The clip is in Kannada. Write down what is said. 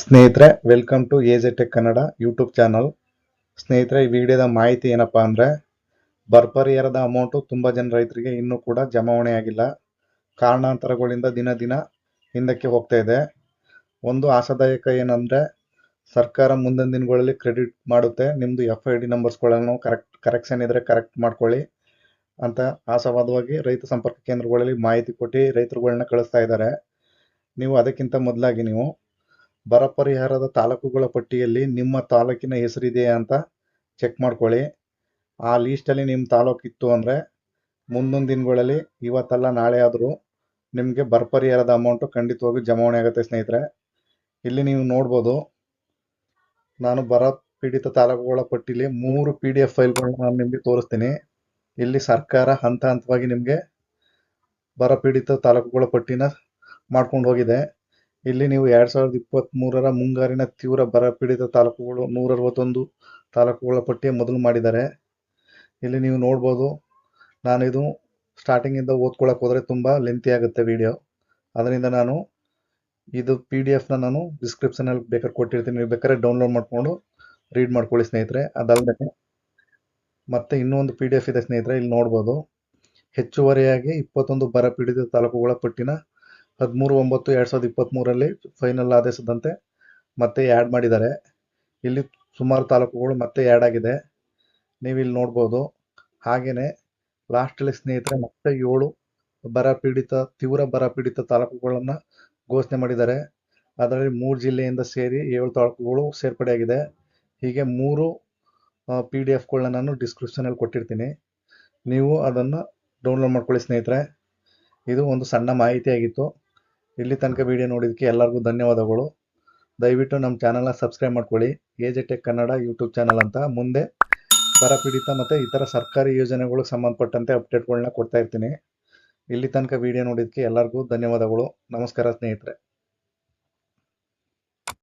ಸ್ನೇಹಿತರೆ welcome to tech Kannada YouTube channel ಸ್ನೇಹಿತರೆ, ಈ ವಿಡಿಯೋದ ಮಾಹಿತಿ ಏನಪ್ಪ ಅಂದರೆ ಬರ್ಪರಿಯರದ ಅಮೌಂಟು ತುಂಬ ಜನ ರೈತರಿಗೆ ಇನ್ನೂ ಕೂಡ ಜಮಾವಣೆ ಆಗಿಲ್ಲ. ಕಾರಣಾಂತರಗಳಿಂದ ದಿನ ದಿನ ಹಿಂದಕ್ಕೆ ಹೋಗ್ತಾ ಇದೆ. ಒಂದು ಆಶಾದಾಯಕ ಏನಂದರೆ, ಸರ್ಕಾರ ಮುಂದಿನ ದಿನಗಳಲ್ಲಿ ಕ್ರೆಡಿಟ್ ಮಾಡುತ್ತೆ. ನಿಮ್ಮದು ಎಫ್ ಐ ಡಿ ನಂಬರ್ಸ್ಗಳನ್ನು ಕರೆಕ್ಟ್ ಕರೆಕ್ಷನ್ ಇದ್ದರೆ ಕರೆಕ್ಟ್ ಮಾಡ್ಕೊಳ್ಳಿ ಅಂತ ಆಶಾವಾದವಾಗಿ ರೈತ ಸಂಪರ್ಕ ಕೇಂದ್ರಗಳಲ್ಲಿ ಮಾಹಿತಿ ಕೊಟ್ಟು ರೈತರುಗಳನ್ನ ಕಳಿಸ್ತಾ ಇದ್ದಾರೆ. ನೀವು ಅದಕ್ಕಿಂತ ಮೊದಲಾಗಿ ನೀವು ಬರ ಪರಿಹಾರದ ತಾಲೂಕುಗಳ ಪಟ್ಟಿಯಲ್ಲಿ ನಿಮ್ಮ ತಾಲೂಕಿನ ಹೆಸರಿದೆಯಾ ಅಂತ ಚೆಕ್ ಮಾಡ್ಕೊಳ್ಳಿ. ಆ ಲೀಸ್ಟಲ್ಲಿ ನಿಮ್ಮ ತಾಲೂಕು ಇತ್ತು ಅಂದರೆ ಮುಂದಿನ ದಿನಗಳಲ್ಲಿ ಇವತ್ತಲ್ಲ ನಾಳೆ ಆದರೂ ನಿಮಗೆ ಬರ ಪರಿಹಾರದ ಅಮೌಂಟು ಖಂಡಿತವಾಗಿ ಜಮಾವಣೆ ಆಗುತ್ತೆ ಸ್ನೇಹಿತರೆ. ಇಲ್ಲಿ ನೀವು ನೋಡ್ಬೋದು, ನಾನು ಬರ ಪೀಡಿತ ತಾಲೂಕುಗಳ ಪಟ್ಟಿಲಿ ಮೂರು ಪಿ ಡಿ ಎಫ್ ಫೈಲ್ಗಳನ್ನ ನಾನು ನಿಮಗೆ ತೋರಿಸ್ತೀನಿ. ಇಲ್ಲಿ ಸರ್ಕಾರ ಹಂತ ಹಂತವಾಗಿ ನಿಮಗೆ ಬರ ಪೀಡಿತ ತಾಲೂಕುಗಳ ಪಟ್ಟಿನ ಮಾಡ್ಕೊಂಡು ಹೋಗಿದೆ. ಇಲ್ಲಿ ನೀವು ಎರಡ್ ಸಾವಿರದ ಇಪ್ಪತ್ತ್ಮೂರರ ಮುಂಗಾರಿನ ತೀವ್ರ ಬರ ಪೀಡಿತ ತಾಲೂಕುಗಳು ನೂರ ಅರವತ್ತೊಂದು ತಾಲೂಕುಗಳ ಪಟ್ಟಿ ಮೊದಲು ಮಾಡಿದ್ದಾರೆ. ಇಲ್ಲಿ ನೀವು ನೋಡ್ಬೋದು, ನಾನು ಇದು ಓದ್ಕೊಳಕ್ಕೆ ಹೋದರೆ ತುಂಬ ಲೆಂತಿ ಆಗುತ್ತೆ ವಿಡಿಯೋ ಅದರಿಂದ ನಾನು ಇದು ಪಿ ಡಿ ಎಫ್ನ ನಾನು ಡಿಸ್ಕ್ರಿಪ್ಷನಲ್ಲಿ ಬೇಕಾದ್ರೆ ಕೊಟ್ಟಿರ್ತೀನಿ. ನೀವು ಬೇಕಾದ್ರೆ ಡೌನ್ಲೋಡ್ ಮಾಡಿಕೊಂಡು ರೀಡ್ ಮಾಡ್ಕೊಳ್ಳಿ ಸ್ನೇಹಿತರೆ. ಅದಲ್ಲದೆ ಮತ್ತೆ ಇನ್ನೊಂದು ಪಿ ಡಿ ಎಫ್ ಇದೆ ಸ್ನೇಹಿತರೆ, ಇಲ್ಲಿ ನೋಡ್ಬೋದು. ಹೆಚ್ಚುವರಿಯಾಗಿ ಇಪ್ಪತ್ತೊಂದು ಬರ ಪೀಡಿತ ತಾಲೂಕುಗಳ ಪಟ್ಟಿನ ಹದಿಮೂರು, ಒಂಬತ್ತು, ಎರಡು ಸಾವಿರದ ಇಪ್ಪತ್ತ್ಮೂರಲ್ಲಿ ಫೈನಲ್ ಆದೇಶದಂತೆ ಮತ್ತೆ ಆ್ಯಡ್ ಮಾಡಿದ್ದಾರೆ. ಇಲ್ಲಿ ಸುಮಾರು ತಾಲೂಕುಗಳು ಮತ್ತೆ ಆ್ಯಡ್ ಆಗಿದೆ. ನೀವು ಇಲ್ಲಿ ನೋಡ್ಬೋದು. ಹಾಗೆಯೇ ಲಾಸ್ಟಲ್ಲಿ ಸ್ನೇಹಿತರೆ ಮತ್ತೆ ಏಳು ಬರ ಪೀಡಿತ, ತೀವ್ರ ಬರ ಪೀಡಿತ ತಾಲೂಕುಗಳನ್ನು ಘೋಷಣೆ ಮಾಡಿದ್ದಾರೆ. ಅದರಲ್ಲಿ ಮೂರು ಜಿಲ್ಲೆಯಿಂದ ಸೇರಿ ಏಳು ತಾಲೂಕುಗಳು ಸೇರ್ಪಡೆಯಾಗಿದೆ. ಹೀಗೆ ಮೂರು ಪಿ ಡಿ ಎಫ್ಗಳನ್ನ ನಾನು ಡಿಸ್ಕ್ರಿಪ್ಷನಲ್ಲಿ ಕೊಟ್ಟಿರ್ತೀನಿ. ನೀವು ಅದನ್ನು ಡೌನ್ಲೋಡ್ ಮಾಡ್ಕೊಳ್ಳಿ ಸ್ನೇಹಿತರೆ. ಇದು ಒಂದು ಸಣ್ಣ ಮಾಹಿತಿಯಾಗಿತ್ತು. ಇಲ್ಲಿ ತನಕ ವಿಡಿಯೋ ನೋಡಿದ್ದಕ್ಕೆ ಎಲ್ಲರಿಗೂ ಧನ್ಯವಾದಗಳು. ದಯವಿಟ್ಟು ನಮ್ಮ ಚಾನಲ್ನ ಸಬ್ಸ್ಕ್ರೈಬ್ ಮಾಡ್ಕೊಳ್ಳಿ. AJ tech Kannada YouTube channel ಅಂತ ಮುಂದೆ ಬರಪೀಡಿತ ಮತ್ತು ಇತರ ಸರ್ಕಾರಿ ಯೋಜನೆಗಳಿಗೆ ಸಂಬಂಧಪಟ್ಟಂತೆ ಅಪ್ಡೇಟ್ಗಳನ್ನ ಕೊಡ್ತಾ ಇರ್ತೀನಿ. ಇಲ್ಲಿ ತನಕ ವಿಡಿಯೋ ನೋಡಿದ್ದಕ್ಕೆ ಎಲ್ಲರಿಗೂ ಧನ್ಯವಾದಗಳು. ನಮಸ್ಕಾರ ಸ್ನೇಹಿತರೆ.